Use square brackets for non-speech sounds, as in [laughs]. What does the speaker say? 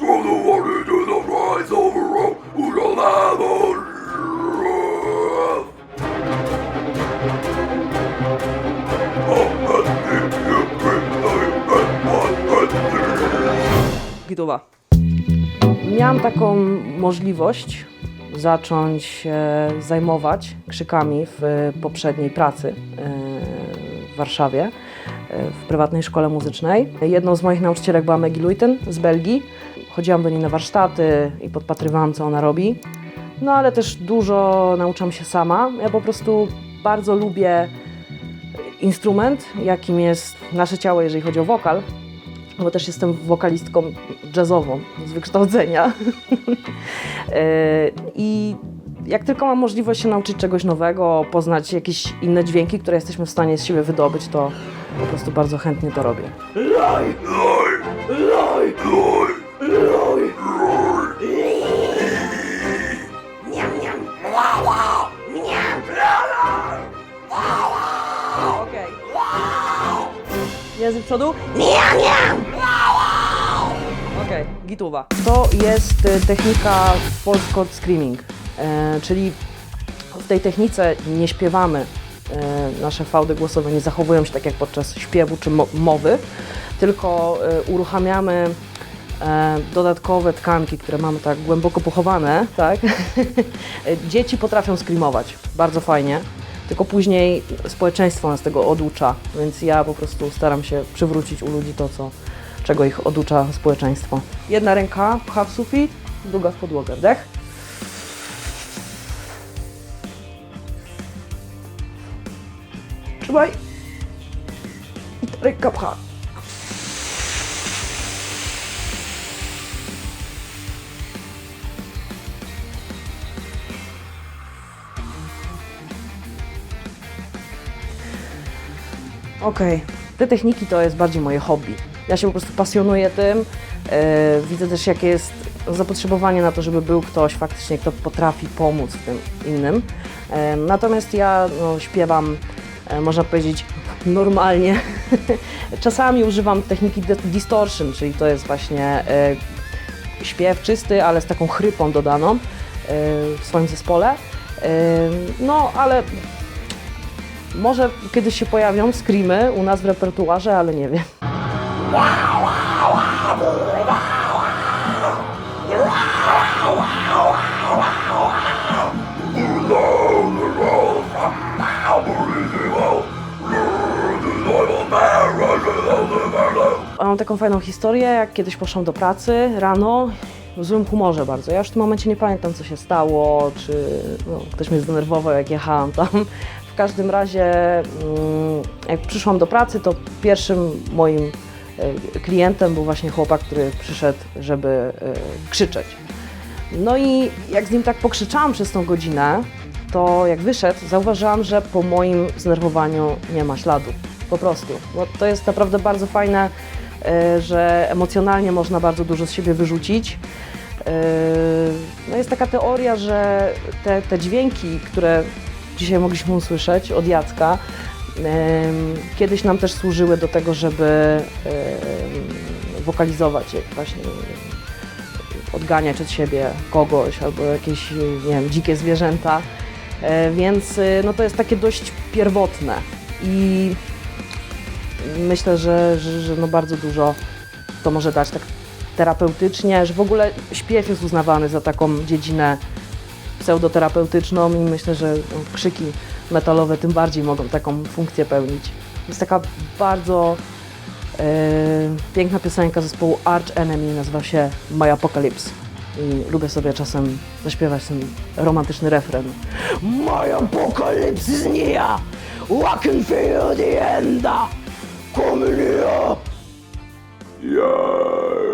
From the water to the rise over road, who have a. Miałam taką możliwość zacząć się zajmować krzykami w e, poprzedniej pracy e, w Warszawie, e, w prywatnej szkole muzycznej. Jedną z moich nauczycielek była Maggie z Belgii. Chodziłam do niej na warsztaty i podpatrywałam, co ona robi. No ale też dużo nauczam się sama. Ja po prostu bardzo lubię instrument, jakim jest nasze ciało, jeżeli chodzi o wokal bo też jestem wokalistką jazzową z wykształcenia. [laughs] E, I jak tylko mam możliwość się nauczyć czegoś nowego, poznać jakieś inne dźwięki, które jesteśmy w stanie z siebie wydobyć, to po prostu bardzo chętnie to robię. Język przodu? Okej, gituwa. To jest y, technika false chord screaming, e, czyli w tej technice nie śpiewamy, e, nasze fałdy głosowe nie zachowują się tak jak podczas śpiewu czy mo- mowy, tylko e, uruchamiamy e, dodatkowe tkanki, które mamy tak głęboko pochowane, tak? [laughs] Dzieci potrafią screamować, bardzo fajnie, tylko później społeczeństwo nas tego oducza, więc ja po prostu staram się przywrócić u ludzi to, co, czego ich oducza społeczeństwo. Jedna ręka pcha w sufit, druga w podłogę. Wdech. Trzymaj. I ta ręka pcha. Okej, te techniki to jest bardziej moje hobby. Ja się po prostu pasjonuję tym. e, widzę też, jakie jest zapotrzebowanie na to, żeby był ktoś faktycznie, kto potrafi pomóc w tym innym. E, natomiast ja no, śpiewam, e, można powiedzieć, [laughs] normalnie. [laughs] Czasami używam techniki di- distortion, czyli to jest właśnie e, śpiew czysty, ale z taką chrypą dodaną e, w swoim zespole. E, no, ale może kiedyś się pojawią screamy u nas w repertuarze, ale nie wiem. Mam taką fajną historię, jak kiedyś poszłam do pracy rano w złym humorze bardzo. Ja już w tym momencie nie pamiętam, co się stało, czy no, ktoś mnie zdenerwował, jak jechałam tam. Każdym razie, mm, jak przyszłam do pracy, to pierwszym moim e, klientem był właśnie chłopak, który przyszedł, żeby e, krzyczeć. No i jak z nim tak pokrzyczałam przez tą godzinę, to jak wyszedł, zauważyłam, że po moim zdenerwowaniu nie ma śladu. Po prostu. Bo to jest naprawdę bardzo fajne, e, że emocjonalnie można bardzo dużo z siebie wyrzucić. No jest taka teoria, że te, te dźwięki, które dzisiaj mogliśmy usłyszeć od Jacka, kiedyś nam też służyły do tego, żeby wokalizować właśnie odganiać od siebie kogoś albo jakieś, nie wiem, dzikie zwierzęta. E, Więc y, no to jest takie dość pierwotne i myślę, że, że, że no bardzo dużo to może dać tak terapeutycznie, że w ogóle śpiew jest uznawany za taką dziedzinę pseudoterapeutyczną i myślę, że krzyki metalowe tym bardziej mogą taką funkcję pełnić. Jest taka bardzo e, piękna piosenka zespołu Arch Enemy, nazywa się My Apocalypse. I lubię sobie czasem zaśpiewać ten romantyczny refren. My apocalypse is near, I can feel the end coming here. Yeah.